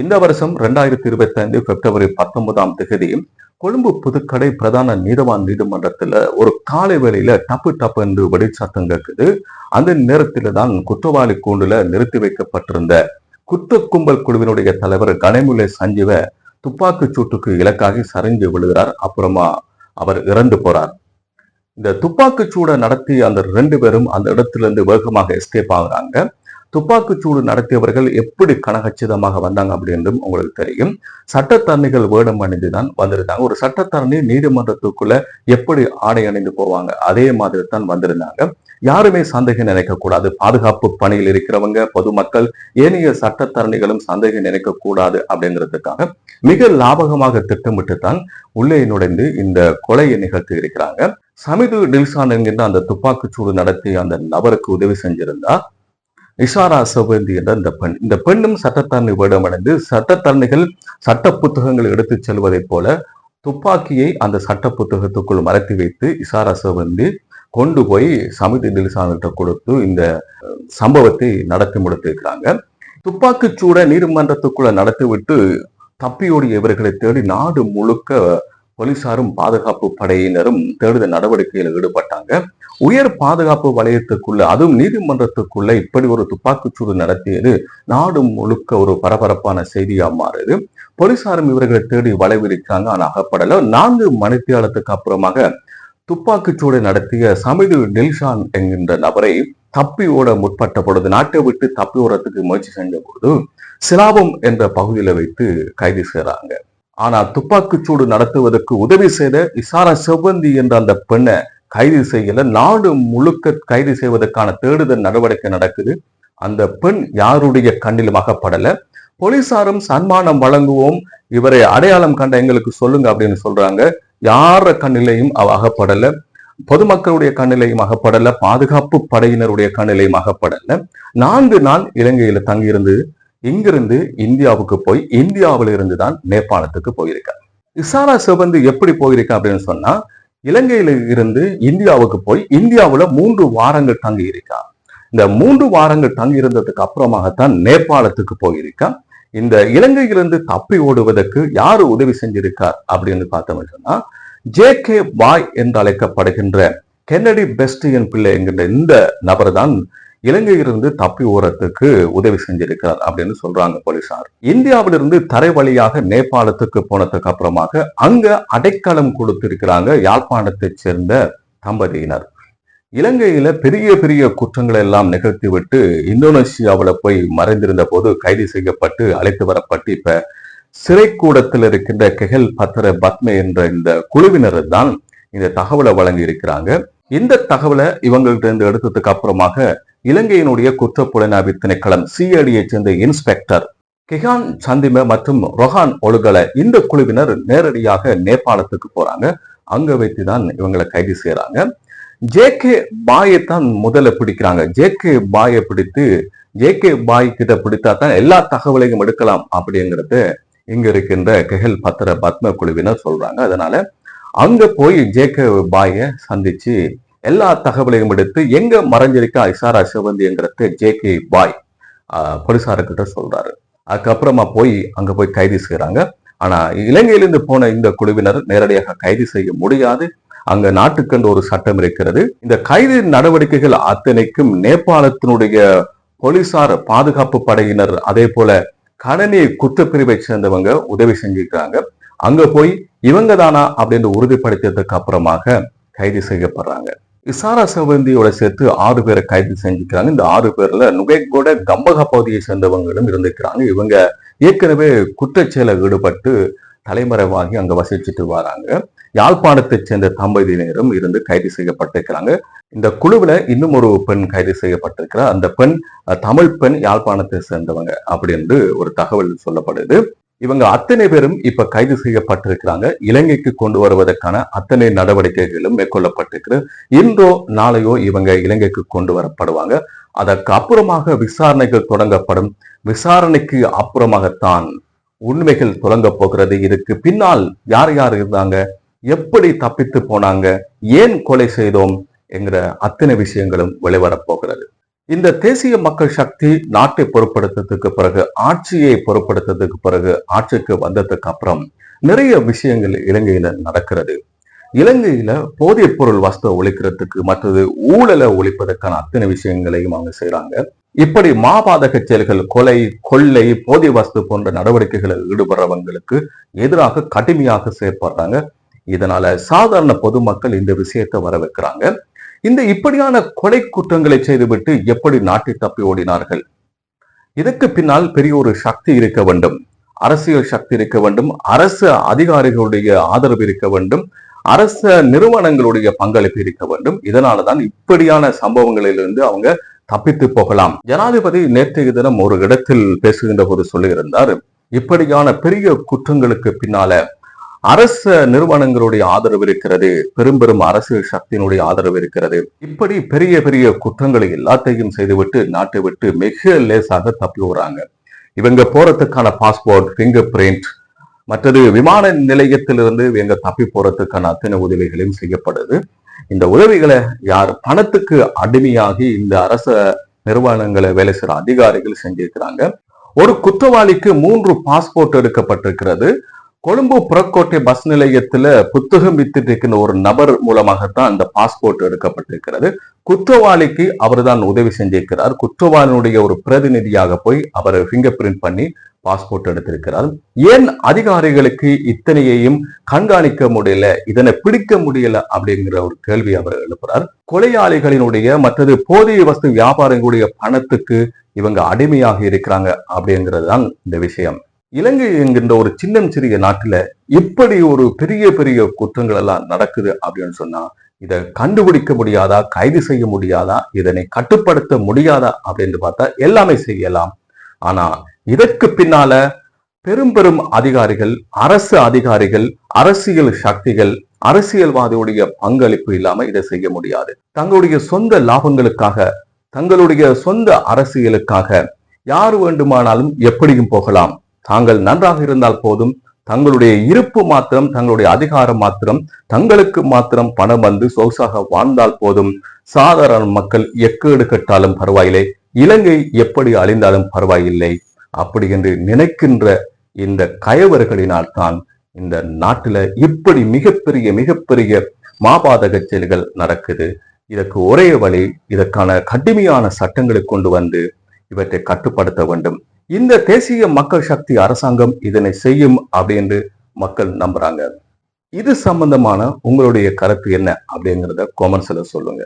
இந்த வருஷம் ரெண்டாயிரத்தி இருபத்தி ஐந்து பிப்ரவரி பத்தொன்பதாம் தேதி கொழும்பு புதுக்கடை பிரதான நீதவான் நீதிமன்றத்துல ஒரு காலை வேளையில டப்பு டப்பு என்று வெடிச்சத்தம் கேட்குது அந்த நேரத்தில தான் குற்றவாளி கூண்டுல நிறுத்தி வைக்கப்பட்டிருந்த குற்ற கும்பல் குழுவினுடைய தலைவர் கணமுலை சஞ்சீவ துப்பாக்கி சூட்டுக்கு இலக்காகி சரிஞ்சு விழுகிறார். அப்புறமா அவர் இறந்து போறார். இந்த துப்பாக்கி சூடை நடத்தி அந்த ரெண்டு பேரும் அந்த இடத்துல இருந்து வேகமாக எஸ்கேப் ஆகுறாங்க. துப்பாக்கிச்சூடு நடத்தியவர்கள் எப்படி கனகச்சிதமாக வந்தாங்க அப்படின்றும் உங்களுக்கு தெரியும். சட்டத்தரணிகள் வேடம் அணிந்துதான் வந்திருந்தாங்க. ஒரு சட்டத்தரணி நீதிமன்றத்துக்குள்ள எப்படி ஆடை அணிந்து போவாங்க அதே மாதிரி தான் வந்திருந்தாங்க. யாருமே சந்தேகம் நினைக்கக்கூடாது. பாதுகாப்பு பணியில் இருக்கிறவங்க பொதுமக்கள் ஏனைய சட்டத்தரணிகளும் சந்தேகம் நினைக்கக்கூடாது அப்படிங்கிறதுக்காக மிக லாபகமாக திட்டமிட்டு தான் உள்ளே நுழைந்து இந்த கொலையை நிகழ்த்தி இருக்கிறாங்க. சமிது நில்சான் என்கின்ற அந்த துப்பாக்கிச்சூடு நடத்தி அந்த நபருக்கு உதவி செஞ்சிருந்தா இஷாரா செவந்தி என்ற இந்த பெண். இந்த பெண்ணும் சட்டத்தரணி வேடமடைந்து சட்டத்தரணிகள் சட்ட புத்தகங்கள் எடுத்துச் செல்வதைப் போல துப்பாக்கியை அந்த சட்ட புத்தகத்துக்குள் மறைத்து வைத்து இஷாரா செவந்தி கொண்டு போய் சமிதி டில்சான்கிட்ட கொடுத்து இந்த சம்பவத்தை நடத்தி முடித்திருக்கிறாங்க. துப்பாக்கிச் சூட நீதிமன்றத்துக்குள்ள நடத்திவிட்டு தப்பியோடிய இவர்களை தேடி நாடு முழுக்க போலீசாரும் பாதுகாப்பு படையினரும் தேடுதல் நடவடிக்கையில் ஈடுபட்டாங்க. உயர் பாதுகாப்பு வலயத்துக்குள்ள அதுவும் நீதிமன்றத்துக்குள்ள இப்படி ஒரு துப்பாக்கிச்சூடு நடத்தியது நாடு முழுக்க ஒரு பரபரப்பான செய்தியா மாறுது. போலீசாரும் இவர்களை தேடி வளைவிருக்காங்க ஆனால் அகப்படல. நான்கு மணித்தியாலத்துக்கு அப்புறமாக துப்பாக்கிச்சூடு நடத்திய சமிது நில்ஷான் என்கின்ற நபரை தப்பி ஓட முற்பட்ட பொழுது நாட்டை விட்டு தப்பி ஓடுறதுக்கு முயற்சி செஞ்ச பொழுது சிலாபம் என்ற பகுதியில வைத்து கைது செய்றாங்க. ஆனா துப்பாக்கிச்சூடு நடத்துவதற்கு உதவி செய்த இசாரா செவ்வந்தி என்ற அந்த பெண்ணை கைது செய்யல. நாடு முழுக்க கைது செய்வதற்கான தேடுதல் நடவடிக்கை நடக்குது. அந்த பெண் யாருடைய கண்ணிலும் அகப்படல. போலீசாரும் சன்மானம் வழங்குவோம் இவரை அடையாளம் கண்ட எங்களுக்கு சொல்லுங்க அப்படின்னு சொல்றாங்க. யார கண்ணிலையும் அவ அகப்படல. பொதுமக்களுடைய கண்ணிலையும் அகப்படல. பாதுகாப்பு படையினருடைய கண்ணிலையும் அகப்படல. நான்கு நாள் இலங்கையில தங்கியிருந்து இங்கிருந்து இந்தியாவுக்கு போய் இந்தியாவில இருந்து தான் நேபாளத்துக்கு போயிருக்கார் இசாரா சிவந்து எப்படி போயிருக்கா அப்படின்னு சொன்னா இலங்கையில இருந்து இந்தியாவுக்கு போய் இந்தியாவுல மூன்று வாரங்கள் தங்கி இருக்கா இந்த மூன்று வாரங்கள் தங்கி இருந்ததுக்கு அப்புறமாகத்தான் நேபாளத்துக்கு போயிருக்கா இந்த இலங்கையிலிருந்து தப்பி ஓடுவதற்கு யாரு உதவி செஞ்சிருக்கார் அப்படின்னு பார்த்தோம் சொன்னா ஜே கே பாய் என்று அழைக்கப்படுகின்ற கென்னடி பெஸ்டியன் பிள்ளை என்கின்ற இந்த நபர் தான் இலங்கையிலிருந்து தப்பி ஓரத்துக்கு உதவி செஞ்சிருக்கிறார் அப்படின்னு சொல்றாங்க போலீசார். இந்தியாவிலிருந்து தரை வழியாக நேபாளத்துக்கு போனதுக்கு அப்புறமாக அங்க அடைக்கலம் கொடுத்திருக்கிறாங்க யாழ்ப்பாணத்தைச் சேர்ந்த தம்பதியினர். இலங்கையில பெரிய பெரிய குற்றங்களை எல்லாம் நிகழ்த்திவிட்டு இந்தோனேசியாவுல போய் மறைந்திருந்த போது கைது செய்யப்பட்டு அழைத்து வரப்பட்டு இப்ப சிறைக்கூடத்தில் இருக்கின்ற கெஹல் பத்திர பத்மே என்ற இந்த குழுவினர் தான் இந்த தகவலை வழங்கி இருக்கிறாங்க இந்த தகவலை இவங்கள்ட்ட இருந்து எடுத்ததுக்கு அப்புறமாக இலங்கையினுடைய குற்றப்புலனாய்வு திணைக்களம் சிஐடியை சேர்ந்த இன்ஸ்பெக்டர் கிஹான் சந்திம மற்றும் ரொஹான் ஒழுகல இந்த குழுவினர் நேரடியாக நேபாளத்துக்கு போறாங்க. அங்க வைத்துதான் இவங்களை கைது செய்யறாங்க ஜே கே பாயை தான் முதல்ல பிடிக்கிறாங்க. ஜே கே பாயை பிடித்து ஜே கே பாய் கிட்ட பிடித்தா தான் எல்லா தகவலையும் எடுக்கலாம் அப்படிங்கறத இங்க இருக்கின்ற கெஹல் பத்திர பத்ம குழுவினர் சொல்றாங்க. அதனால அங்க போய் ஜே கே பாயை சந்திச்சு எல்லா தகவலையும் எடுத்து எங்க மறைஞ்சிருக்கா இசாரா சிவந்திங்கிறத ஜே கே பாய் போலீசார்கிட்ட சொல்றாரு. அதுக்கப்புறமா போய் அங்க போய் கைது செய்யறாங்க ஆனா இலங்கையிலிருந்து போன இந்த குழுவினர் நேரடியாக கைது செய்ய முடியாது. அங்க நாட்டுக்கென்று ஒரு சட்டம் இருக்கிறது. இந்த கைது நடவடிக்கைகள் அத்தனைக்கும் நேபாளத்தினுடைய போலீசார் பாதுகாப்பு படையினர் அதே போல கணனி குற்றப்பிரிவை சேர்ந்தவங்க உதவி செஞ்சுக்கிறாங்க அங்க போய் இவங்க தானா அப்படின்னு உறுதிப்படுத்தியதுக்கு அப்புறமாக கைது செய்யப்படுறாங்க. இசாரா செவந்தியோட சேர்த்து ஆறு பேரை கைது செஞ்சுக்கிறாங்க. இந்த ஆறு பேர்ல நுகைகோட கம்பக பகுதியை சேர்ந்தவங்களும் இருந்திருக்கிறாங்க. இவங்க ஏற்கனவே குற்றச்செயல ஈடுபட்டு தலைமறைவாகி அங்க வசிச்சுட்டு வராங்க. யாழ்ப்பாணத்தை சேர்ந்த தம்பதியினரும் இருந்து கைது செய்யப்பட்டிருக்கிறாங்க. இந்த குழுவில் இன்னும் ஒரு பெண் கைது செய்யப்பட்டிருக்கிறார் அந்த பெண் தமிழ் பெண் யாழ்ப்பாணத்தை சேர்ந்தவங்க அப்படின்னு ஒரு தகவல் சொல்லப்படுது. இவங்க அத்தனை பேரும் இப்ப கைது செய்யப்பட்டிருக்கிறாங்க. இலங்கைக்கு கொண்டு வருவதற்கான அத்தனை நடவடிக்கைகளும் மேற்கொள்ளப்பட்டிருக்கிறது. இன்றோ நாளையோ இவங்க இலங்கைக்கு கொண்டு வரப்படுவாங்க. அதற்கு அப்புறமாக விசாரணைகள் தொடங்கப்படும். விசாரணைக்கு அப்புறமாகத்தான் உண்மைகள் தொடங்க போகிறது. இதுக்கு பின்னால் யார் யார் இருந்தாங்க? எப்படி தப்பித்து போனாங்க? ஏன் கொலை செய்தோம்? என்கிற அத்தனை விஷயங்களும் வெளிவரப் போகிறது. இந்த தேசிய மக்கள் சக்தி நாட்டை பொருட்படுத்ததுக்கு பிறகு ஆட்சியை பொருட்படுத்ததுக்கு பிறகு ஆட்சிக்கு வந்ததுக்கு அப்புறம் நிறைய விஷயங்கள் இலங்கையில நடக்கிறது. இலங்கையில போதைப் பொருள் வஸ்து ஒழிக்கிறதுக்கு மற்றது ஊழலை ஒழிப்பதற்கான அத்தனை விஷயங்களையும் அவங்க செய்யறாங்க இப்படி மாபாதக செயல்கள் கொலை கொள்ளை போதை வஸ்து போன்ற நடவடிக்கைகளில் ஈடுபடுறவங்களுக்கு எதிராக கடுமையாக செயற்படுறாங்க. இதனால சாதாரண பொதுமக்கள் இந்த விஷயத்தை வர வைக்கிறாங்க இந்த இப்படியான கொலை குற்றங்களை செய்துவிட்டு எப்படி நாட்டை தப்பி ஓடினார்கள்? இதற்கு பின்னால் பெரிய ஒரு சக்தி இருக்க வேண்டும். அரசியல் சக்தி இருக்க வேண்டும். அரசு அதிகாரிகளுடைய ஆதரவு இருக்க வேண்டும். அரச நிறுவனங்களுடைய பங்களிப்பு இருக்க வேண்டும். இதனாலதான் இப்படியான சம்பவங்களிலிருந்து அவங்க தப்பித்து போகலாம். ஜனாதிபதி நேற்றைய தினம் ஒரு இடத்தில் பேசுகின்ற போது சொல்லியிருந்தார் இப்படியான பெரிய குற்றங்களுக்கு பின்னால அரச நிறுவனங்களுடைய ஆதரவு இருக்கிறது பெரும் பெரும் அரசு சக்தியினுடைய ஆதரவு இருக்கிறது. இப்படி பெரிய பெரிய குற்றங்களை எல்லாத்தையும் செய்துவிட்டு நாட்டை விட்டு மிக லேசாக தப்பி வராங்க இவங்க போறதுக்கான பாஸ்போர்ட் பிங்கர் பிரிண்ட் மற்றது விமான நிலையத்திலிருந்து இவங்க தப்பி போறதுக்கான அத்தனை உதவிகளையும் செய்யப்படுது. இந்த உதவிகளை யார் பணத்துக்கு அடிமையாகி இந்த அரச நிறுவனங்களை வேலை செய்யற அதிகாரிகள் செஞ்சிருக்கிறாங்க. ஒரு குற்றவாளிக்கு மூன்று பாஸ்போர்ட் எடுக்கப்பட்டிருக்கிறது. கொழும்பு புறக்கோட்டை பஸ் நிலையத்துல புத்தகம் வித்துட்டு இருக்கின்ற ஒரு நபர் மூலமாகத்தான் அந்த பாஸ்போர்ட் எடுக்கப்பட்டிருக்கிறது. குற்றவாளிக்கு அவர் தான் உதவி செஞ்சிருக்கிறார். குற்றவாளியினுடைய ஒரு பிரதிநிதியாக போய் அவர் பிங்கர் பிரிண்ட் பண்ணி பாஸ்போர்ட் எடுத்திருக்கிறார். ஏன் அதிகாரிகளுக்கு இத்தனையையும் கண்காணிக்க முடியல இதனை பிடிக்க முடியல அப்படிங்கிற ஒரு கேள்வி அவர் எழுப்புறார். கொலையாளிகளினுடைய மற்றது போதிய வஸ்து வியாபாரிகளுடைய பணத்துக்கு இவங்க அடிமையாக இருக்கிறாங்க அப்படிங்கிறது தான் இந்த விஷயம். இலங்கை என்கின்ற ஒரு சின்னம் சிறிய நாட்டுல இப்படி ஒரு பெரிய பெரிய குற்றங்கள் எல்லாம் நடக்குது அப்படின்னு சொன்னா இதை கண்டுபிடிக்க முடியாதா? கைது செய்ய முடியாதா? இதனை கட்டுப்படுத்த முடியாதா? அப்படின்னு பார்த்தா எல்லாமே செய்யலாம். ஆனா இதற்கு பின்னால பெரும் பெரும் அதிகாரிகள் அரசு அதிகாரிகள் அரசியல் சக்திகள் அரசியல்வாதியுடைய பங்களிப்பு இல்லாம இதை செய்ய முடியாது. தங்களுடைய சொந்த லாபங்களுக்காக தங்களுடைய சொந்த அரசியலுக்காக யார் வேண்டுமானாலும் எப்படியும் போகலாம். தாங்கள் நன்றாக இருந்தால் போதும். தங்களுடைய இருப்பு மாத்திரம் தங்களுடைய அதிகாரம் மாத்திரம் தங்களுக்கு மாத்திரம் பணம் வந்து சொகுசாக வாழ்ந்தால் போதும். சாதாரண மக்கள் எக்கேடு கட்டாலும் பரவாயில்லை. இலங்கை எப்படி அழிந்தாலும் பரவாயில்லை. அப்படி என்று நினைக்கின்ற இந்த கயவர்களினால் தான் இந்த நாட்டுல இப்படி மிகப்பெரிய மிகப்பெரிய மாபாதக செயல்கள் நடக்குது. இதற்கு ஒரே வழி இதற்கான கடுமையான சட்டங்களை கொண்டு வந்து இவற்றை கட்டுப்படுத்த வேண்டும். இந்த தேசிய மக்கள் சக்தி அரசாங்கம் இதனை செய்யும் அப்படின்னு மக்கள் நம்புறாங்க. இது சம்பந்தமான உங்களுடைய கருத்து என்ன அப்படிங்கிறத கொமர்ஸ்ல சொல்லுங்க.